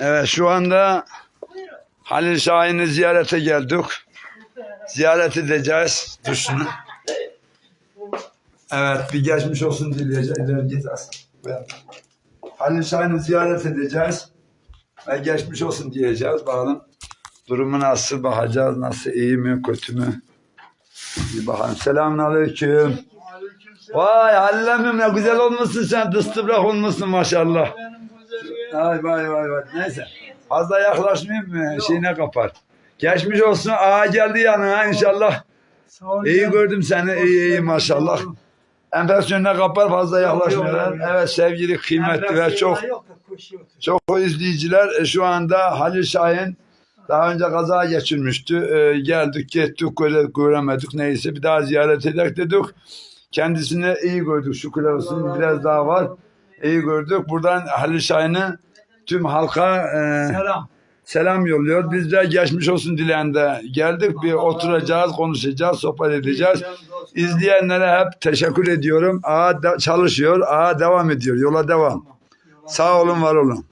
Evet şu anda Halil Şahin'i ziyarete geldik. Ziyaret edeceğiz. Dur şunu. Evet bir geçmiş olsun dileyeceğiz. Git. Halil Şahin'i ziyaret edeceğiz. Ve geçmiş olsun diyeceğiz. Bakalım durumu nasıl bakacağız. Nasıl iyi mi kötü mü? Bir bakalım. Selamun aleyküm. Vay Halil ne güzel olmuşsun sen. Dıstıbrak olmuşsun maşallah. Ay vay vay vay. Neyse. Fazla yaklaşmayayım mı? Şeyine kapar. Geçmiş olsun. Aa geldi yanına inşallah. Sağ ol. İyi gördüm seni. İyi iyi maşallah. Enfeksiyonuna kapar fazla yaklaşmıyorlar. Evet sevgili kıymetli ve çok çok izleyiciler e, şu anda Halil Şahin daha önce kaza geçirmişti. E, geldik gittik göre, göremedik neyse bir daha ziyaret edek dedik. Kendisini iyi gördük şükürler olsun biraz daha var. İyi gördük. Buradan Halil Şahin'e tüm halka e, Selam. selam yolluyor. Biz de geçmiş olsun dileyen de geldik. Bir oturacağız, konuşacağız, sohbet edeceğiz. İzleyenlere hep teşekkür ediyorum. Ağa çalışıyor, ağa devam ediyor. Yola devam. Sağ olun, var olun.